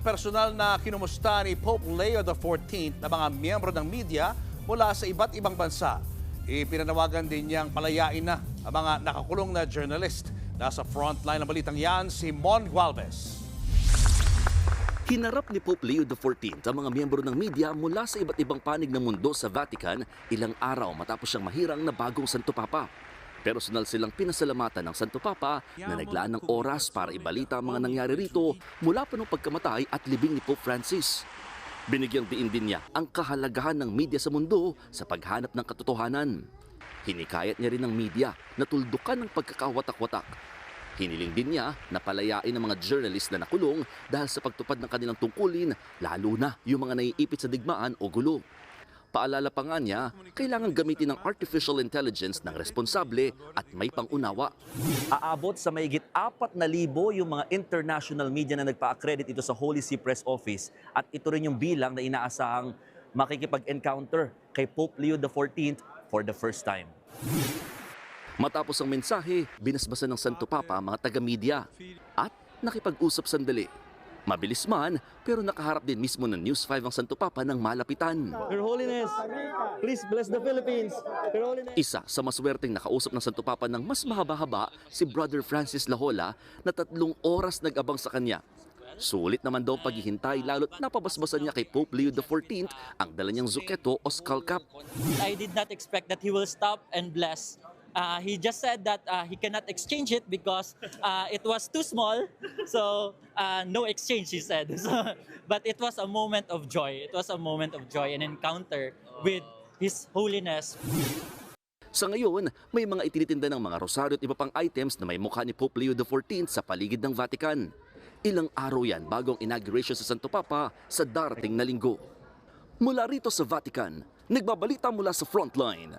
personal na kinumusta ni Pope Leo XIV na mga miyembro ng media mula sa iba't ibang bansa. Ipinanawagan din niyang palayain na ang mga nakakulong na journalist. Nasa frontline ng balitang yan si Mon Gualvez. Hinarap ni Pope Leo XIV ang mga miyembro ng media mula sa iba't ibang panig ng mundo sa Vatican ilang araw matapos siyang mahirang na bagong Santo Papa. Personal silang pinasalamatan ng Santo Papa na naglaan ng oras para ibalita ang mga nangyari rito mula pa nung pagkamatay at libing ni Pope Francis. Binigyang diin din niya ang kahalagahan ng media sa mundo sa paghanap ng katotohanan. Hinikayat niya rin ng media na tuldukan ng pagkakawatak-watak Hiniling din niya na palayain ang mga journalist na nakulong dahil sa pagtupad ng kanilang tungkulin, lalo na yung mga naiipit sa digmaan o gulo. Paalala pa nga niya, kailangan gamitin ng artificial intelligence ng responsable at may pangunawa. Aabot sa mayigit 4,000 yung mga international media na nagpa-accredit ito sa Holy See Press Office at ito rin yung bilang na inaasahang makikipag-encounter kay Pope Leo XIV for the first time. Matapos ang mensahe, binasbasan ng Santo Papa ang mga taga-media at nakipag-usap sandali. Mabilis man, pero nakaharap din mismo ng News 5 ang Santo Papa ng malapitan. Your Holiness, please bless the Philippines. Your Holiness. Isa sa maswerteng nakausap ng Santo Papa ng mas mahaba-haba si Brother Francis Lahola na tatlong oras nag-abang sa kanya. Sulit naman daw paghihintay lalo't napabasbasan niya kay Pope Leo XIV ang dala niyang zuketo o skull cap. I did not expect that he will stop and bless. Uh, he just said that uh, he cannot exchange it because uh, it was too small. So uh, no exchange, he said. So, but it was a moment of joy. It was a moment of joy, an encounter with His Holiness. Sa ngayon, may mga itinitinda ng mga rosaryo at iba pang items na may mukha ni Pope Leo XIV sa paligid ng Vatican. Ilang araw yan bago ang inauguration sa Santo Papa sa darating na linggo. Mula rito sa Vatican, nagbabalita mula sa frontline,